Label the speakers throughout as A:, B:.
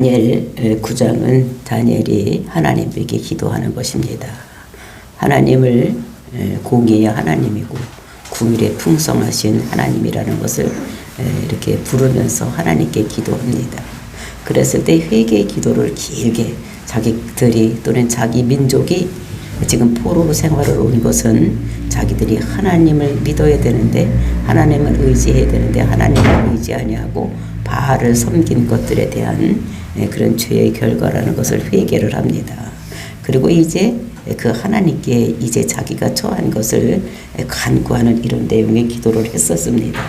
A: 다니엘 9장은 다니엘이 하나님에게 기도하는 것입니다. 하나님을 공의의 하나님이고 궁일에 풍성하신 하나님이라는 것을 이렇게 부르면서 하나님께 기도합니다. 그랬을 때 회개의 기도를 길게 자기들이 또는 자기 민족이 지금 포로 생활을 온 것은 자기들이 하나님을 믿어야 되는데 하나님을 의지해야 되는데 하나님을 의지 아니하고 바알을 섬긴 것들에 대한 예, 그런 죄의 결과라는 것을 회개를 합니다. 그리고 이제 그 하나님께 이제 자기가 처한 것을 간구하는 이런 내용의 기도를 했었습니다.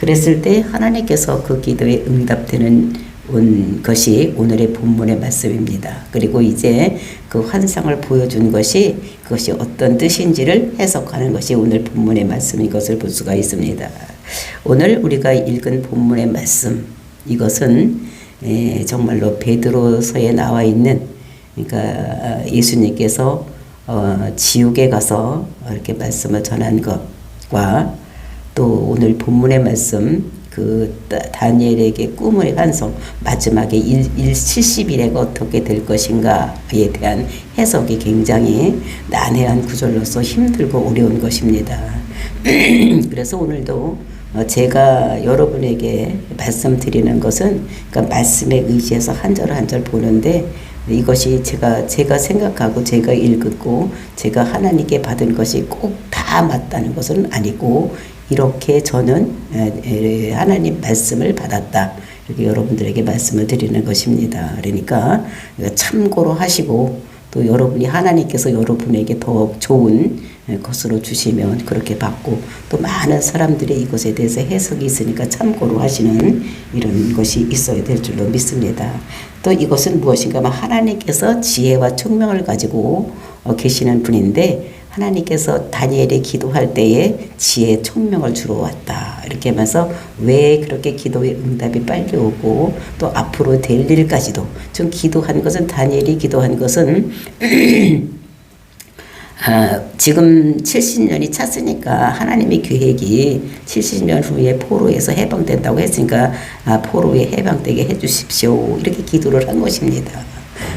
A: 그랬을 때 하나님께서 그 기도에 응답되는 온 것이 오늘의 본문의 말씀입니다. 그리고 이제 그 환상을 보여준 것이 그것이 어떤 뜻인지를 해석하는 것이 오늘 본문의 말씀인 것을 볼 수가 있습니다. 오늘 우리가 읽은 본문의 말씀 이것은 예, 정말로 베드로서에 나와 있는 그러니까 예수님께서 어, 지옥에 가서 이렇게 말씀을 전한 것과 또 오늘 본문의 말씀 그 다니엘에게 꿈의 환성 마지막에 1, 1 70일에가 어떻게 될 것인가에 대한 해석이 굉장히 난해한 구절로서 힘들고 어려운 것입니다. 그래서 오늘도 어, 제가 여러분에게 말씀드리는 것은 그러니까 말씀에 의지해서 한 절 한 절 보는데 이것이 제가 제가 생각하고 제가 읽고 제가 하나님께 받은 것이 꼭 다 맞다는 것은 아니고 이렇게 저는 하나님 말씀을 받았다. 이렇게 여러분들에게 말씀을 드리는 것입니다. 그러니까 참고로 하시고 또 여러분이 하나님께서 여러분에게 더 좋은 것으로 주시면 그렇게 받고 또 많은 사람들의 이것에 대해서 해석이 있으니까 참고로 하시는 이런 것이 있어야 될 줄로 믿습니다. 또 이것은 무엇인가 하면 하나님께서 지혜와 총명을 가지고 어, 계시는 분인데 하나님께서 다니엘이 기도할 때에 지혜 총명을 주러 왔다. 이렇게 하면서 왜 그렇게 기도의 응답이 빨리 오고 또 앞으로 될 일까지도 좀 기도한 것은 다니엘이 기도한 것은 아, 지금 70년이 찼으니까 하나님의 계획이 70년 후에 포로에서 해방된다고 했으니까 아, 포로에 해방되게 해주십시오. 이렇게 기도를 한 것입니다.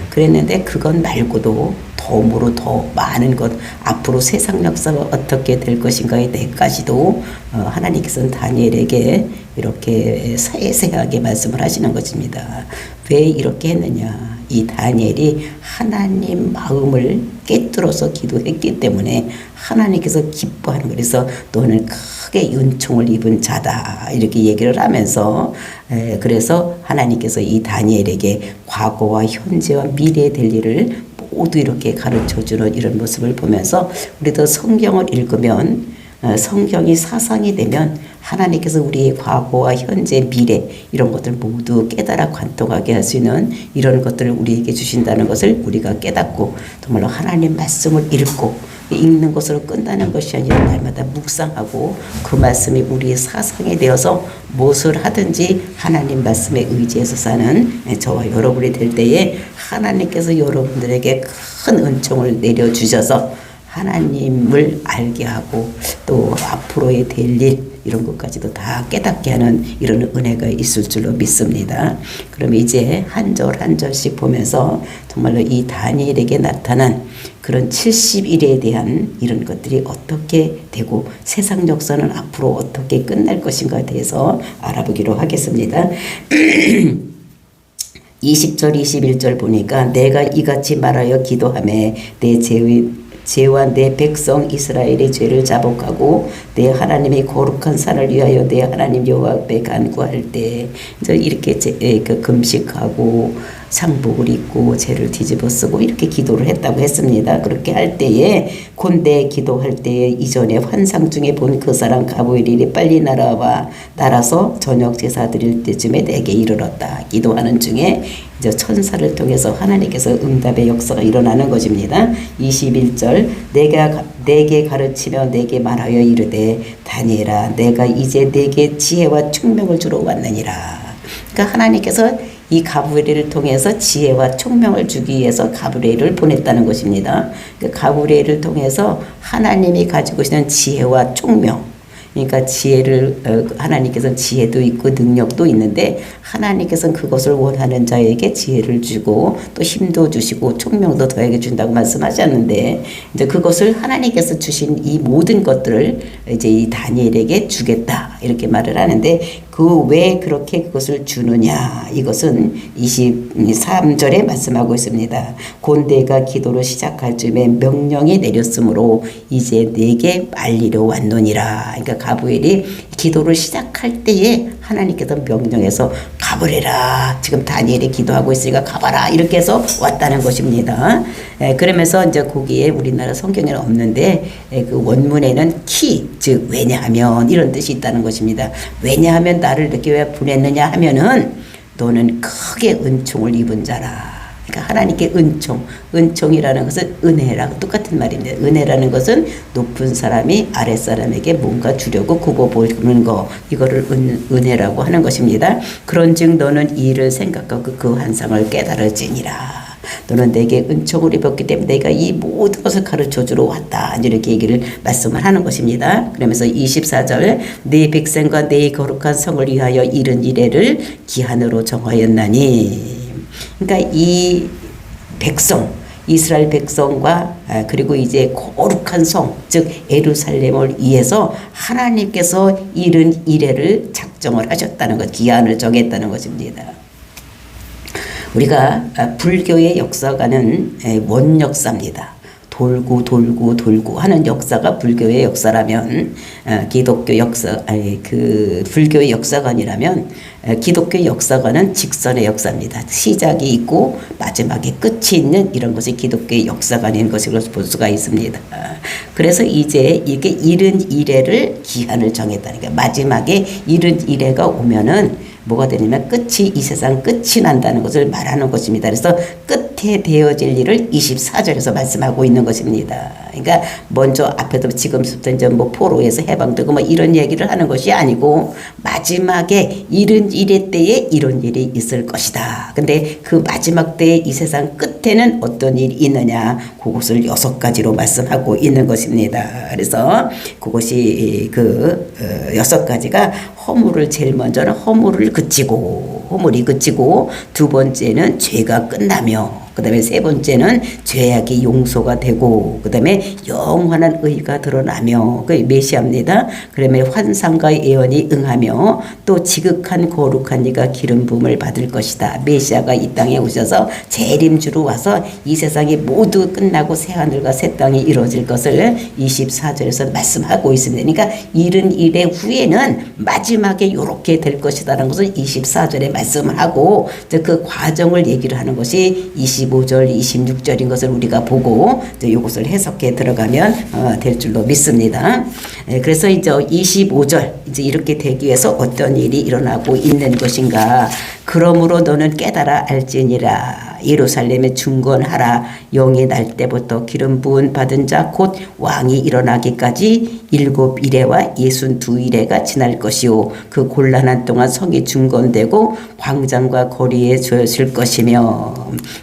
A: 그랬는데 그것 말고도 덤으로 더 많은 것 앞으로 세상 역사가 어떻게 될 것인가에 대해까지도 어, 하나님께서는 다니엘에게 이렇게 세세하게 말씀을 하시는 것입니다. 왜 이렇게 했느냐? 이 다니엘이 하나님 마음을 깨뚫어서 기도했기 때문에 하나님께서 기뻐하는 그래서 너는 크게 윤총을 입은 자다. 이렇게 얘기를 하면서 에, 그래서 하나님께서 이 다니엘에게 과거와 현재와 미래에 될 일을 모두 이렇게 가르쳐 주는 이런 모습을 보면서 우리도 성경을 읽으면 어, 성경이 사상이 되면 하나님께서 우리의 과거와 현재, 미래 이런 것들 모두 깨달아 관통하게 할 수 있는 이런 것들을 우리에게 주신다는 것을 우리가 깨닫고 정말로 하나님 말씀을 읽고 읽는 것으로 끝나는 것이 아니라 날마다 묵상하고 그 말씀이 우리의 사상이 되어서 무엇을 하든지 하나님 말씀에 의지해서 사는 저와 여러분이 될 때에 하나님께서 여러분들에게 큰 은총을 내려주셔서 하나님을 알게 하고 또 앞으로의 될 일 이런 것까지도 다 깨닫게 하는 이런 은혜가 있을 줄로 믿습니다. 그럼 이제 한 절 한 절씩 보면서 정말로 이 다니엘에게 나타난 그런 70일에 대한 이런 것들이 어떻게 되고 세상 역사는 앞으로 어떻게 끝날 것인가에 대해서 알아보기로 하겠습니다. 20절 21절 보니까 내가 이같이 말하여 기도함에 내 죄의 죄와 내 백성 이스라엘의 죄를 자복하고 내 하나님의 거룩한 산을 위하여 내 하나님 여호와 앞에 간구할 때 이렇게 그 금식하고 상복을 입고 죄를 뒤집어 쓰고 이렇게 기도를 했다고 했습니다. 그렇게 할 때에 곤대 기도할 때에 이전에 환상 중에 본 그 사람 가보엘이 빨리 날아와 날아서 저녁 제사 드릴 때쯤에 내게 이르렀다. 기도하는 중에 이제 천사를 통해서 하나님께서 응답의 역사가 일어나는 것입니다. 21절 내가 내게 가르치며 내게 말하여 이르되 다니엘아 내가 이제 내게 지혜와 총명을 주러 왔느니라. 그러니까 하나님께서 이 가브리엘을 통해서 지혜와 총명을 주기 위해서 가브리엘을 보냈다는 것입니다. 그 가브리엘을 통해서 하나님이 가지고 계시는 지혜와 총명 그러니까 지혜를 어, 하나님께서는 지혜도 있고 능력도 있는데 하나님께서는 그것을 원하는 자에게 지혜를 주고 또 힘도 주시고 총명도 더하게 준다고 말씀하셨는데 이제 그것을 하나님께서 주신 이 모든 것들을 이제 이 다니엘에게 주겠다 이렇게 말을 하는데 그 왜 그렇게 그것을 주느냐 이것은 23절에 말씀하고 있습니다. 곤대가 기도를 시작할 즈음에 명령이 내렸으므로 이제 내게 말리러 왔노니라. 그러니까 가브엘이 기도를 시작할 때에 하나님께서 명령해서 가버려라. 지금 다니엘이 기도하고 있으니까 가봐라. 이렇게 해서 왔다는 것입니다. 에, 그러면서 이제 거기에 우리나라 성경에는 없는데 에, 그 원문에는 키, 즉 왜냐하면 이런 뜻이 있다는 것입니다. 왜냐하면 나를 이렇게 왜 보냈느냐 하면은 너는 크게 은총을 입은 자라. 그러니까 하나님께 은총, 은총이라는 것은 은혜랑 똑같은 말입니다. 은혜라는 것은 높은 사람이 아랫 사람에게 뭔가 주려고 구고 보는 거, 이거를 은, 은혜라고 하는 것입니다. 그런즉 너는 이 일을 생각하고 그 환상을 깨달을지니라. 너는 내게 은총을 입었기 때문에 내가 이 모든 것을 가르쳐 주러 왔다. 이렇게 얘기를 말씀을 하는 것입니다. 그러면서 24절 네 백성과 네 거룩한 성을 위하여 이른 이래를 기한으로 정하였나니 그러니까 이 백성 이스라엘 백성과 아, 그리고 이제 거룩한 성, 즉 에루살렘을 위해서 하나님께서 이른 이래를 작정을 하셨다는 것, 기한을 정했다는 것입니다. 우리가 아, 불교의 역사가는 원 역사입니다. 돌고 돌고 돌고 하는 역사가 불교의 역사라면 아, 기독교 역사 아니 그 불교의 역사관이라면 아, 기독교 역사관은 직선의 역사입니다. 시작이 있고 마지막에 끝이 있는 이런 것이 기독교의 역사관인 것으로 볼 수가 있습니다. 그래서 이제 이게 이른 이래를 기한을 정했다니까 마지막에 이른 이래가 오면은 뭐가 되냐면 끝이 이 세상 끝이 난다는 것을 말하는 것입니다. 그래서 끝에 되어질 일을 24절에서 말씀하고 있는 것입니다. 그러니까 먼저 앞에도 지금부터 이제 뭐 포로에서 해방되고 뭐 이런 얘기를 하는 것이 아니고 마지막에 이른 일의 때에 이런 일이 있을 것이다. 근데 그 마지막 때의 이 세상 끝에는 어떤 일이 있느냐 그것을 여섯 가지로 말씀하고 있는 것입니다. 그래서 그것이 그 어, 여섯 가지가 허물을 제일 먼저는 허물을 그치고 허물이 그치고 두 번째는 죄가 끝나며 그 다음에 세 번째는 죄악이 용서가 되고 그 다음에 영원한 의가 드러나며 그 메시아입니다. 그러면 환상과 예언이 응하며 또 지극한 거룩한 이가 기름 부음을 받을 것이다. 메시아가 이 땅에 오셔서 재림주로 와서 이 세상이 모두 끝나고 새 하늘과 새 땅이 이루어질 것을 24절에서 말씀하고 있습니다. 그러니까 이른 일의 후에는 마지막에 이렇게 될 것이다라는 것을 24절에 말씀을 하고 그 과정을 얘기를 하는 것이 25절, 26절인 것을 우리가 보고 이것을 해석해 들어가면 어, 될 줄로 믿습니다. 예, 그래서 이제 25절 이제 이렇게 되기 위해서 어떤 일이 일어나고 있는 것인가? 그러므로 너는 깨달아 알지니라. 예루살렘에 중건하라. 영이 날 때부터 기름 부은 받은 자 곧 왕이 일어나기까지 일곱 이래와 예순 두 이래가 지날 것이요. 그 곤란한 동안 성이 중건되고 광장과 거리에 조였을 것이며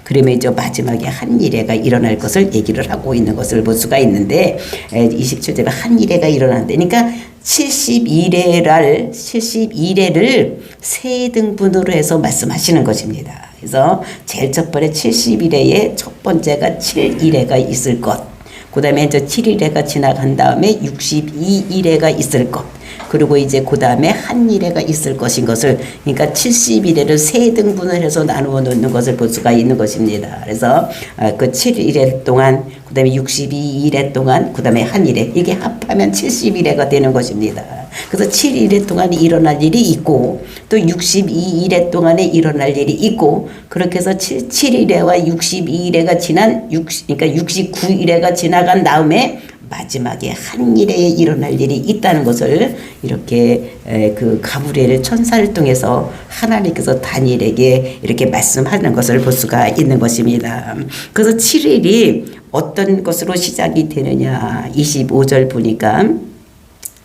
A: 그러면 이제 마지막에 한 이래가 일어날 것을 얘기를 하고 있는 것을 볼 수가 있는데 27절에 한 이래가 일어난다니까 71회를 71회를 세 등분으로 해서 말씀하시는 것입니다. 그래서 제일 첫 번째 71회에 첫 번째가 7일회가 있을 것. 그다음에 이제 7일회가 지나간 다음에 62일회가 있을 것. 그리고 이제 그 다음에 한 일회가 있을 것인 것을 그러니까 70일회를 세 등분을 해서 나누어 놓는 것을 볼 수가 있는 것입니다. 그래서 그 7일회 동안 그 다음에 62일회 동안 그 다음에 한 일회 이게 합하면 70일회가 되는 것입니다. 그래서 7일회 동안 일어날 일이 있고 또 62일회 동안에 일어날 일이 있고 그렇게 해서 7, 7일회와 62일회가 지난 60, 그러니까 69일회가 지나간 다음에 마지막에 한 일에 일어날 일이 있다는 것을 이렇게 그 가브리엘 천사를 통해서 하나님께서 다니엘에게 이렇게 말씀하는 것을 볼 수가 있는 것입니다. 그래서 7일이 어떤 것으로 시작이 되느냐 25절 보니까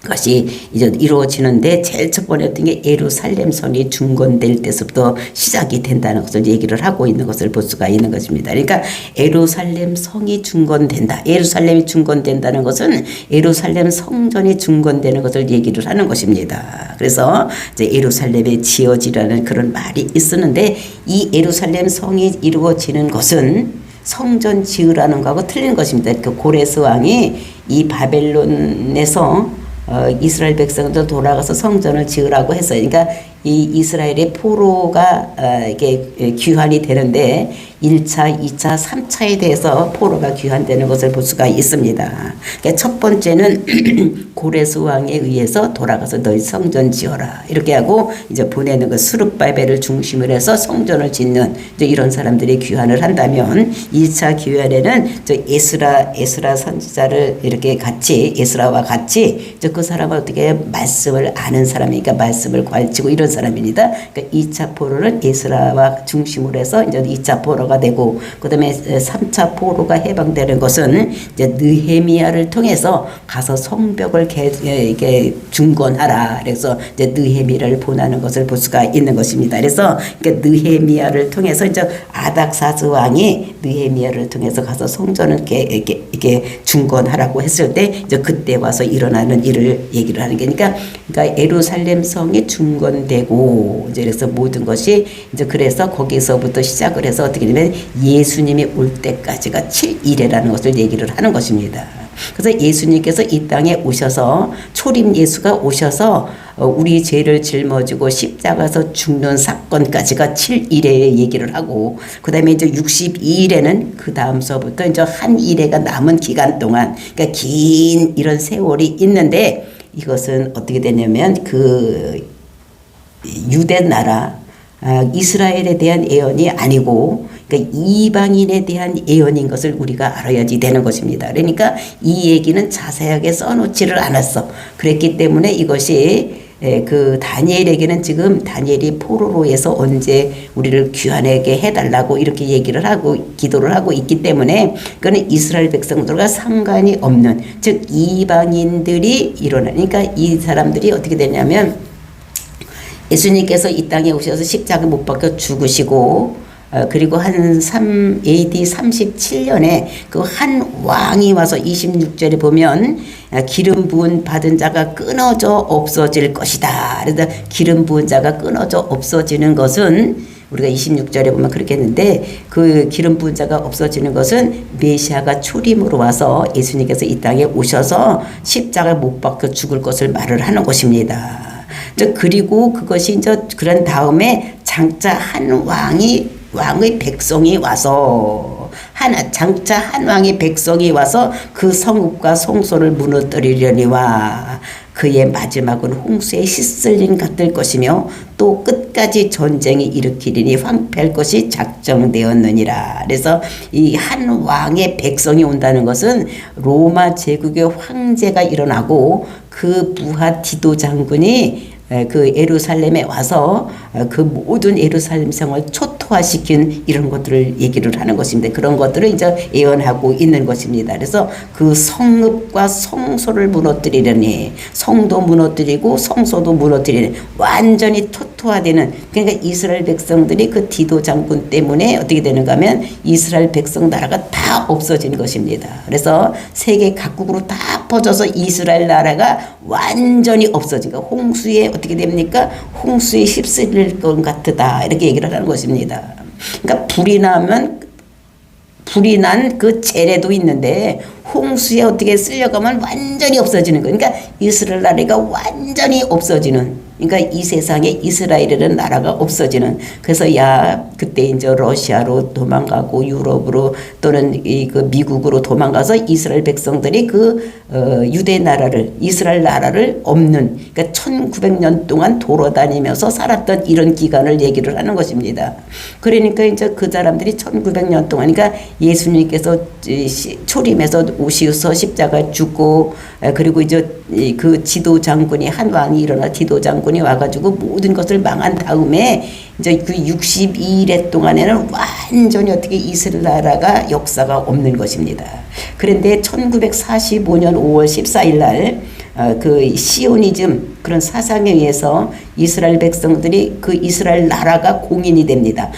A: 것이 이제 이루어지는데 제일 첫 번째 어떤 게 예루살렘 성이 중건될 때서부터 시작이 된다는 것을 얘기를 하고 있는 것을 볼 수가 있는 것입니다. 그러니까 예루살렘 성이 중건된다. 예루살렘이 중건된다는 것은 예루살렘 성전이 중건되는 것을 얘기를 하는 것입니다. 그래서 이제 예루살렘에 지어지라는 그런 말이 있었는데 이 예루살렘 성이 이루어지는 것은 성전 지으라는 거하고 틀린 것입니다. 그 고레스 왕이 이 바벨론에서 어, 이스라엘 백성들 돌아가서 성전을 지으라고 했어요. 그러니까 이 이스라엘의 포로가 어, 이게 귀환이 되는데 1차, 2차, 3차에 대해서 포로가 귀환되는 것을 볼 수가 있습니다. 그러니까 첫 번째는 고레스 왕에 의해서 돌아가서 너희 성전 지어라 이렇게 하고 이제 보내는 그 수르바벨을 중심으로 해서 성전을 짓는 이제 이런 사람들이 귀환을 한다면 2차 귀환에는 저 에스라 에스라 선지자를 이렇게 같이 에스라와 같이 그 사람은 어떻게 말씀을 아는 사람이니까 말씀을 괄치고 이런 사람입니다. 그러니까 2차 포로는 에스라와 중심으로 해서 이제 2차 포로가 되고 그다음에 3차 포로가 해방되는 것은 이제 느헤미야를 통해서 가서 성벽을 개, 이게 중건하라. 그래서 이제 느헤미야를 보내는 것을 볼 수가 있는 것입니다. 그래서 그러니까 느헤미야를 통해서 이제 아닥사스 왕이 느헤미야를 통해서 가서 성전을 이렇게, 이렇게 중건하라고 했을 때 이제 그때 와서 일어나는 일을 얘기를 하는 게 그러니까, 그러니까 예루살렘 성이 중건되고 이제 그래서 모든 것이 이제 그래서 거기서부터 시작을 해서 어떻게 되면 예수님이 올 때까지가 7일이라는 것을 얘기를 하는 것입니다. 그래서 예수님께서 이 땅에 오셔서 초림 예수가 오셔서 어, 우리 죄를 짊어지고 십자가에서 죽는 사건까지가 7일에 얘기를 하고 그다음에 이제 62일에는 그 다음서부터 이제 한 일회가 남은 기간 동안 그러니까 긴 이런 세월이 있는데 이것은 어떻게 되냐면 그 유대 나라 아, 이스라엘에 대한 예언이 아니고 그러니까 이방인에 대한 예언인 것을 우리가 알아야지 되는 것입니다. 그러니까 이 얘기는 자세하게 써놓지를 않았어. 그랬기 때문에 이것이 에, 그 다니엘에게는 지금 다니엘이 포로로에서 언제 우리를 귀환하게 해달라고 이렇게 얘기를 하고 기도를 하고 있기 때문에 그거는 이스라엘 백성들과 상관이 없는 즉 이방인들이 일어나니까 이 사람들이 어떻게 되냐면 예수님께서 이 땅에 오셔서 십자가 못 박혀 죽으시고 어, 그리고 한 3, AD 37년에 그 한 왕이 와서 26절에 보면 어, 기름 부은 받은 자가 끊어져 없어질 것이다. 그래서 기름 부은 자가 끊어져 없어지는 것은 우리가 26절에 보면 그렇게 했는데 그 기름 부은 자가 없어지는 것은 메시아가 초림으로 와서 예수님께서 이 땅에 오셔서 십자가 못 박혀 죽을 것을 말을 하는 것입니다. 그리고 그것이 이제 그런 다음에 장차 한 왕이 왕의 백성이 와서 하나 장차 한 왕의 백성이 와서 그 성읍과 성소를 무너뜨리려니와 그의 마지막은 홍수에 휩쓸린 같을 것이며 또 끝까지 전쟁이 일으키리니 황폐할 것이 작정되었느니라. 그래서 이 한 왕의 백성이 온다는 것은 로마 제국의 황제가 일어나고 그 부하 디도 장군이 그 예루살렘에 와서 어, 그 모든 예루살렘 성을 초토화시킨 이런 것들을 얘기를 하는 것입니다. 그런 것들을 이제 예언하고 있는 것입니다. 그래서 그 성읍과 성소를 무너뜨리려니 성도 무너뜨리고 성소도 무너뜨리는 완전히 토토화되는 그러니까 이스라엘 백성들이 그 디도 장군 때문에 어떻게 되는가 하면 이스라엘 백성 나라가 다 없어진 것입니다. 그래서 세계 각국으로 다 퍼져서 이스라엘 나라가 완전히 없어진 거 홍수에 어떻게 됩니까? 홍수에 휩쓸릴 것 같다. 이렇게 얘기를 하는 것입니다. 그러니까 불이 나면 불이 난 그 재래도 있는데 홍수에 어떻게 쓸려가면 완전히 없어지는 거. 그러니까 이스라엘 나라가 완전히 없어지는 그러니까 이 세상에 이스라엘이라는 나라가 없어지는 그래서 야 그때 이제 러시아로 도망가고 유럽으로 또는 이 그 미국으로 도망가서 이스라엘 백성들이 그 어, 유대 나라를 이스라엘 나라를 없는 그러니까 1900년 동안 돌아다니면서 살았던 이런 기간을 얘기를 하는 것입니다. 그러니까 이제 그 사람들이 1900년 동안 그러니까 예수님께서 초림에서 오시서 십자가 죽고 그리고 이제 그 지도 장군이 한 왕이 일어나 지도 장군 이 와가지고 모든 것을 망한 다음에 이제 그 62일 동안에는 완전히 어떻게 이스라엘 나라가 역사가 없는 것입니다. 그런데 1945년 5월 14일 날 어, 그 시오니즘 그런 사상에 의해서 이스라엘 백성들이 그 이스라엘 나라가 공인이 됩니다.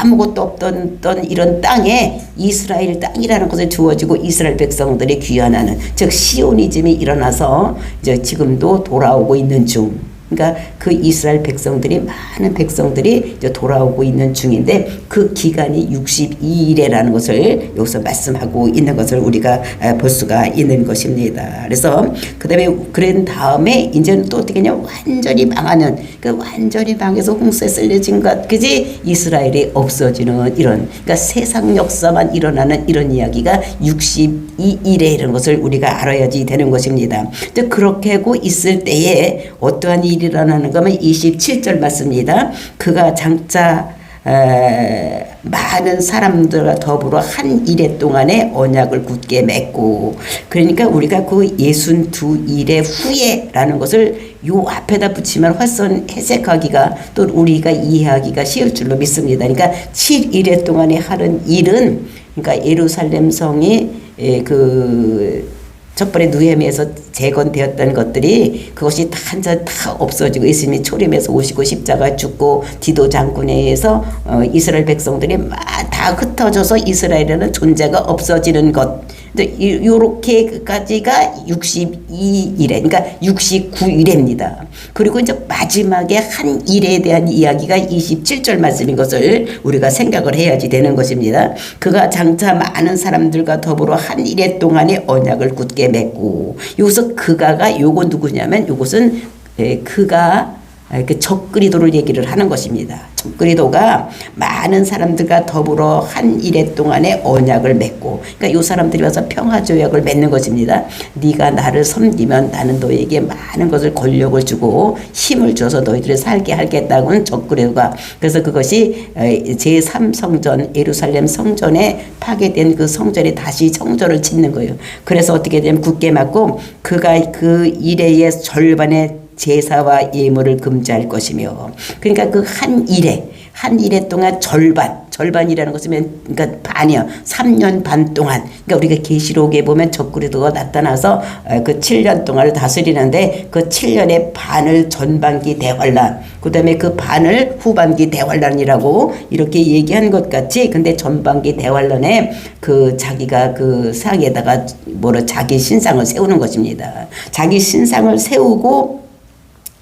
A: 아무것도 없던 이런 땅에 이스라엘 땅이라는 것을 주어지고 이스라엘 백성들이 귀환하는 즉 시오니즘이 일어나서 이제 지금도 돌아오고 있는 중. 그러니까 그 이스라엘 백성들이 많은 백성들이 이제 돌아오고 있는 중인데 그 기간이 62일이라는 것을 여기서 말씀하고 있는 것을 우리가 볼 수가 있는 것입니다. 그래서 그다음에 그런 다음에 이제는 또 어떻게 냐 완전히 망하는 그 완전히 망해서 홍수에 쓸려진 것 그지 이스라엘이 없어지는 이런 그러니까 세상 역사만 일어나는 이런 이야기가 62일에 이런 것을 우리가 알아야지 되는 것입니다. 그렇게 하고 있을 때에 어떠한 일이 일어나는 것은 27절 맞습니다. 그가 장차 에, 많은 사람들과 더불어 한 일해 동안에 언약을 굳게 맺고 그러니까 우리가 그 예순 두 일의 후에라는 것을 요 앞에다 붙이면 훨씬 해석하기가 또 우리가 이해하기가 쉬울 줄로 믿습니다. 그러니까 7일해 동안에 하는 일은 그러니까 예루살렘 성이 그 첫 번에 누헤미에서 재건되었던 것들이 그것이 다 한자 다 없어지고 예수님이 초림에서 오시고 십자가 죽고 디도 장군에 의해서 어, 이스라엘 백성들이 다 흩어져서 이스라엘에는 존재가 없어지는 것 요렇게까지가 62일에, 그러니까 69일입니다. 그리고 이제 마지막에 한 일에 대한 이야기가 27절 말씀인 것을 우리가 생각을 해야지 되는 것입니다. 그가 장차 많은 사람들과 더불어 한 일에 동안에 언약을 굳게 맺고, 여기서 그가가 요거 누구냐면 요것은 그가 그 적그리도를 얘기를 하는 것입니다. 적그리도가 많은 사람들과 더불어 한 일해 동안에 언약을 맺고 그러니까 이 사람들이 와서 평화 조약을 맺는 것입니다. 네가 나를 섬기면 나는 너에게 많은 것을 권력을 주고 힘을 줘서 너희들을 살게 하겠다고는 적그리도가 그래서 그것이 제3성전 예루살렘 성전에 파괴된 그 성전에 다시 성전을 짓는 거예요. 그래서 어떻게 되면 굳게 맞고 그가 그 일의 절반의 제사와 예물을 금지할 것이며 그러니까 그 한 일에 한 일에 동안 절반 절반이라는 것은 그러니까 반이요 3년 반 동안 그러니까 우리가 계시록에 보면 적그리도가 나타나서 어, 그 7년 동안을 다스리는데 그 7년의 반을 전반기 대환란 그다음에 그 반을 후반기 대환란이라고 이렇게 얘기한 것 같이 근데 전반기 대환란에 그 자기가 그 상에다가 뭐로 자기 신상을 세우는 것입니다. 자기 신상을 세우고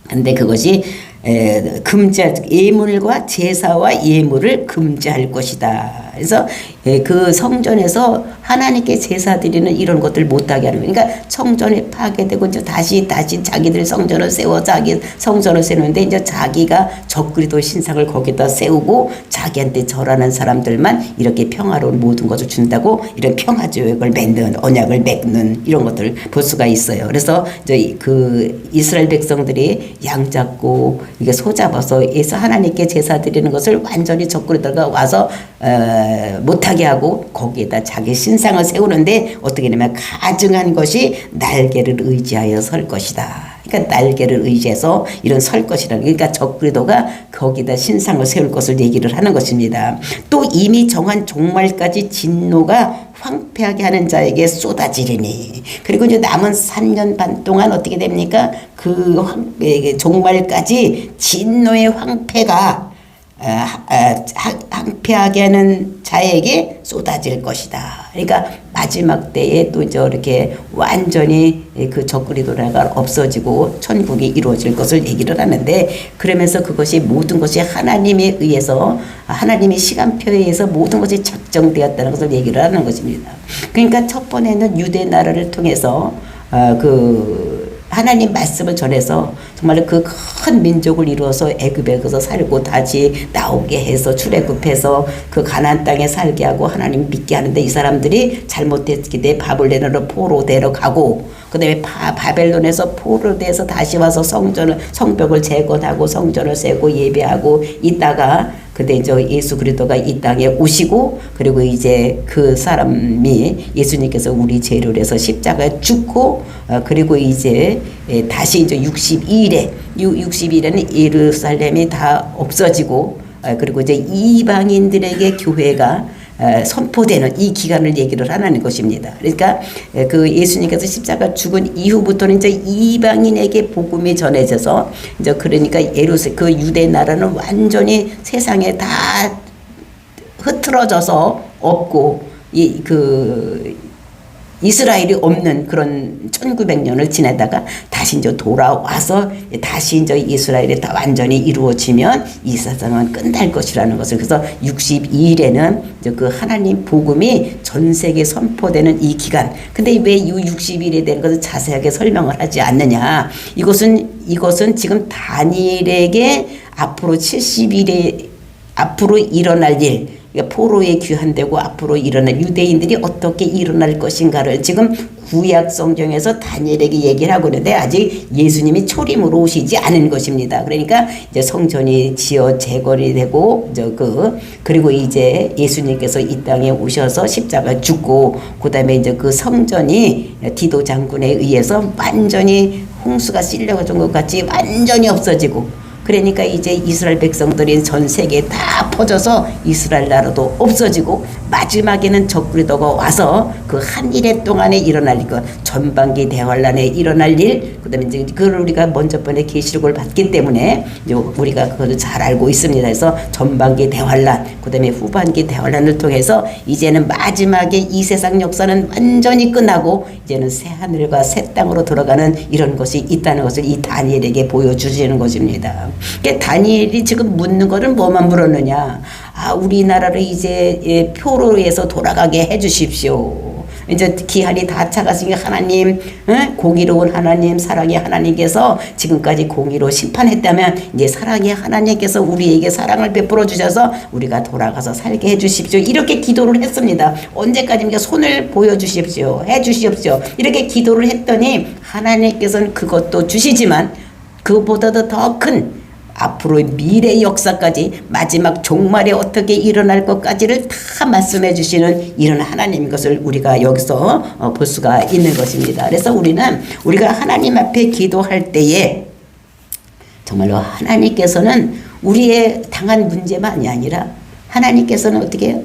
A: 근데 그것이 에, 금지 예물과 제사와 예물을 금지할 것이다. 그래서 에, 그 성전에서 하나님께 제사 드리는 이런 것들 못하게 하는 거예요. 그러니까 성전이 파괴되고 이제 다시 다시 자기들 성전을 세워 자기 성전을 세우는데 이제 자기가 적그리도 신상을 거기다 세우고 자기한테 절하는 사람들만 이렇게 평화로운 모든 것을 준다고 이런 평화 조약을 맺는 언약을 맺는 이런 것들을 볼 수가 있어요. 그래서 이제 그 이스라엘 백성들이 양 잡고 이게 소 잡아서 해서 하나님께 제사 드리는 것을 완전히 적그리다가 와서 어, 못하게 하고 거기에다 자기 신 신상을 세우는데 어떻게 되면 가증한 것이 날개를 의지하여 설 것이다. 그러니까 날개를 의지해서 이런 설 것이라는 그러니까 적그리도가 거기다 신상을 세울 것을 얘기를 하는 것입니다. 또 이미 정한 종말까지 진노가 황폐하게 하는 자에게 쏟아지리니 그리고 이제 남은 3년 반 동안 어떻게 됩니까? 그 황, 종말까지 진노의 황폐가 항폐하게 하는 자에게 쏟아질 것이다. 그러니까 마지막 때에 또 저렇게 완전히 그 적그리도라가 없어지고 천국이 이루어질 것을 얘기를 하는데 그러면서 그것이 모든 것이 하나님에 의해서 하나님의 시간표에 의해서 모든 것이 작정되었다는 것을 얘기를 하는 것입니다. 그러니까 첫 번에는 유대 나라를 통해서 그 하나님 말씀을 전해서 정말 그 큰 민족을 이루어서 애굽에서 살고 다시 나오게 해서 출애굽해서 그 가나안 땅에 살게 하고 하나님 믿게 하는데 이 사람들이 잘못했기 때문에 바벨론으로 포로 데려가고 그다음에 바, 바벨론에서 포로 돼서 다시 와서 성전을 성벽을 재건하고 성전을 세고 예배하고 있다가 근데 이제 예수 그리스도가 이 땅에 오시고 그리고 이제 그 사람이 예수님께서 우리 죄를 해서 십자가에 죽고 어, 그리고 이제 예, 다시 이제 62일에 62일에는 예루살렘이 다 없어지고 아, 그리고 이제 이방인들에게 교회가 에, 선포되는 이 기간을 얘기를 하는 것입니다. 그러니까 에, 그 예수님께서 십자가 죽은 이후부터는 이제 이방인에게 복음이 전해져서 이제 그러니까 예루살 그 유대 나라는 완전히 세상에 다 흐트러져서 없고 이그 이스라엘이 없는 그런 1900년을 지내다가 다시 이제 돌아와서 다시 이제 이스라엘이 다 완전히 이루어지면 이 세상은 끝날 것이라는 것을 그래서 62일에는 이제 그 하나님 복음이 전 세계에 선포되는 이 기간. 근데 왜 이 60일에 대한 것을 자세하게 설명을 하지 않느냐? 이것은 이것은 지금 다니엘에게 앞으로 70일에 앞으로 일어날 일, 그러니까 포로에 귀환되고 앞으로 일어날 유대인들이 어떻게 일어날 것인가를 지금 구약 성경에서 다니엘에게 얘기를 하고 있는데 아직 예수님이 초림으로 오시지 않은 것입니다. 그러니까 이제 성전이 지어 재건이 되고 저그 그리고 이제 예수님께서 이 땅에 오셔서 십자가 죽고 그다음에 이제 그 성전이 디도 장군에 의해서 완전히 홍수가 쓸려가던 것 같이 완전히 없어지고 그러니까 이제 이스라엘 백성들이 전 세계에 다 퍼져서 이스라엘 나라도 없어지고 마지막에는 적그리도가 와서 그 한 일해 동안에 일어날 것 전반기 대환란에 일어날 일 그다음에 이제 그걸 우리가 먼저 번에 계시록을 받기 때문에 우리가 그걸 잘 알고 있습니다. 그래서 전반기 대환란 그다음에 후반기 대환란을 통해서 이제는 마지막에 이 세상 역사는 완전히 끝나고 이제는 새 하늘과 새 땅으로 돌아가는 이런 것이 있다는 것을 이 다니엘에게 보여주시는 것입니다. 그러니까 다니엘이 지금 묻는 거는 뭐만 물었느냐? 아, 우리나라를 이제 예, 표로에서 돌아가게 해 주십시오. 이제 기한이 다 차갔으니 하나님, 응? 공의로운 하나님, 사랑의 하나님께서 지금까지 공의로 심판했다면 이제 사랑의 하나님께서 우리에게 사랑을 베풀어 주셔서 우리가 돌아가서 살게 해 주십시오. 이렇게 기도를 했습니다. 언제까지입니까? 손을 보여 주십시오. 해 주십시오. 이렇게 기도를 했더니 하나님께서는 그것도 주시지만 그보다도 더 큰 앞으로 미래 역사까지 마지막 종말에 어떻게 일어날 것까지를 다 말씀해 주시는 이런 하나님 것을 우리가 여기서 어, 볼 수가 있는 것입니다. 그래서 우리는 우리가 하나님 앞에 기도할 때에 정말로 하나님께서는 우리의 당한 문제만이 아니라 하나님께서는 어떻게 해요?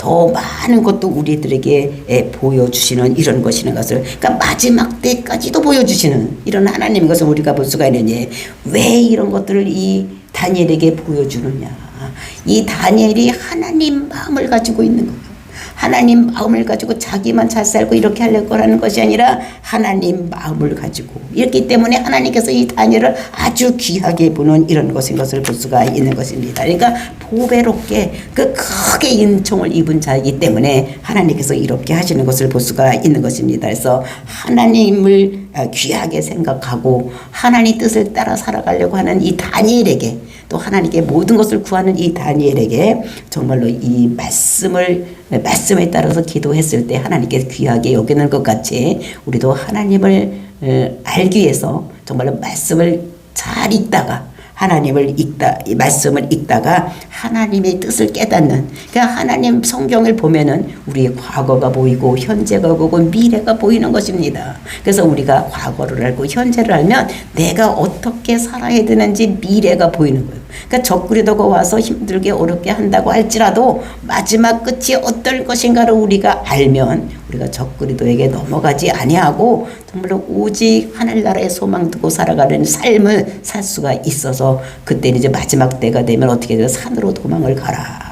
A: 더 많은 것도 우리들에게 예, 보여주시는 이런 것이는 것을 그러니까 마지막 때까지도 보여주시는 이런 하나님 것을 우리가 볼 수가 있느니 왜 이런 것들을 이 다니엘에게 보여주느냐 이 다니엘이 하나님 마음을 가지고 있는 거예요. 하나님 마음을 가지고 자기만 잘 살고 이렇게 하려고 하는 것이 아니라 하나님 마음을 가지고 이렇기 때문에 하나님께서 이 다니엘을 아주 귀하게 보는 이런 것인 것을 볼 수가 있는 것입니다. 그러니까 보배롭게 그 크게 은총을 입은 자이기 때문에 하나님께서 이렇게 하시는 것을 볼 수가 있는 것입니다. 그래서 하나님을 귀하게 생각하고 하나님 뜻을 따라 살아가려고 하는 이 다니엘에게 또 하나님께 모든 것을 구하는 이 다니엘에게 정말로 이 말씀을 말씀에 따라서 기도했을 때 하나님께 귀하게 여기는 것 같이 우리도 하나님을 어, 알기 위해서 정말로 말씀을 잘 읽다가 하나님을 읽다, 이 말씀을 읽다가 하나님의 뜻을 깨닫는, 그러니까 하나님 성경을 보면은 우리의 과거가 보이고, 현재가 보고, 미래가 보이는 것입니다. 그래서 우리가 과거를 알고, 현재를 알면 내가 어떻게 살아야 되는지 미래가 보이는 거예요. 그러니까 적그리도가 와서 힘들게 어렵게 한다고 할지라도 마지막 끝이 어떨 것인가를 우리가 알면 우리가 적그리도에게 넘어가지 아니하고 정말로 오직 하늘나라에 소망 두고 살아가는 삶을 살 수가 있어서 그때는 이제 마지막 때가 되면 어떻게 돼요? 산으로 도망을 가라.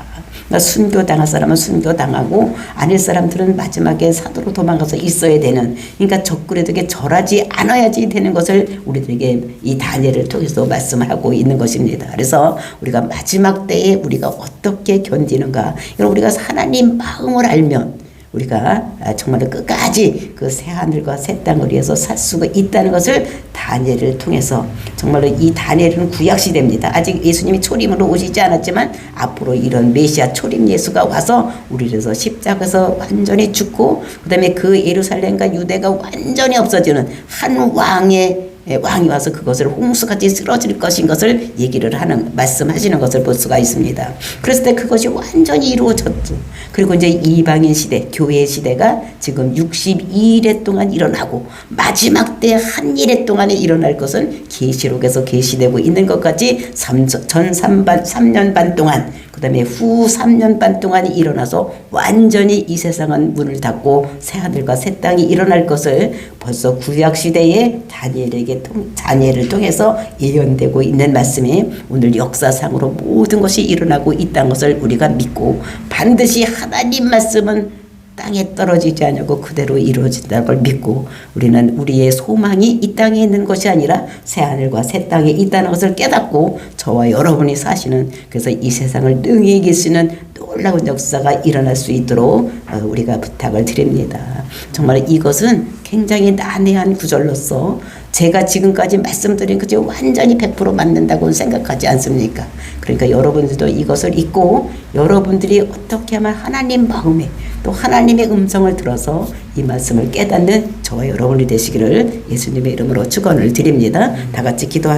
A: 그러니까 순교 당할 사람은 순교 당하고 아닐 사람들은 마지막에 산으로 도망가서 있어야 되는 그러니까 적그리도에게 절하지 않아야지 되는 것을 우리들에게 이 다니엘을 통해서 말씀을 하고 있는 것입니다. 그래서 우리가 마지막 때에 우리가 어떻게 견디는가 이걸 우리가 하나님 마음을 알면 우리가 정말 끝까지 그 새 하늘과 새 땅을 위해서 살 수가 있다는 것을 다니엘을 통해서 정말로 이 다니엘은 구약 시대입니다. 아직 예수님이 초림으로 오시지 않았지만 앞으로 이런 메시아 초림 예수가 와서 우리에서 십자가에서 완전히 죽고 그 다음에 그 예루살렘과 유대가 완전히 없어지는 한 왕의 예, 왕이 와서 그것을 홍수같이 쓰러질 것인 것을 얘기를 하는 말씀하시는 것을 볼 수가 있습니다. 그랬을 때 그것이 완전히 이루어졌죠. 그리고 이제 이방인 시대, 교회 시대가 지금 62일에 동안 일어나고 마지막 때 한 일에 동안에 일어날 것은 계시록에서 계시되고 있는 것까지 삼- 전 3반, 3년 반 동안 그 다음에 후 3년 반 동안이 일어나서 완전히 이 세상은 문을 닫고 새 하늘과 새 땅이 일어날 것을 벌써 구약 시대에 다니엘에게 통, 다니엘을 통해서 예언되고 있는 말씀이 오늘 역사상으로 모든 것이 일어나고 있다는 것을 우리가 믿고 반드시 하나님 말씀은 땅에 떨어지지 않고 그대로 이루어진다는 걸 믿고 우리는 우리의 소망이 이 땅에 있는 것이 아니라 새 하늘과 새 땅에 있다는 것을 깨닫고 저와 여러분이 사시는 그래서 이 세상을 능히 이길 수 있는 놀라운 역사가 일어날 수 있도록 어, 우리가 부탁을 드립니다. 정말 이것은 굉장히 난해한 구절로서 제가 지금까지 말씀드린 그저 완전히 100% 맞는다고는 생각하지 않습니까? 그러니까 여러분들도 이것을 잊고 여러분들이 어떻게 하면 하나님 마음에 또 하나님의 음성을 들어서 이 말씀을 깨닫는 저와 여러분이 되시기를 예수님의 이름으로 축원을 드립니다. 다 같이 기도하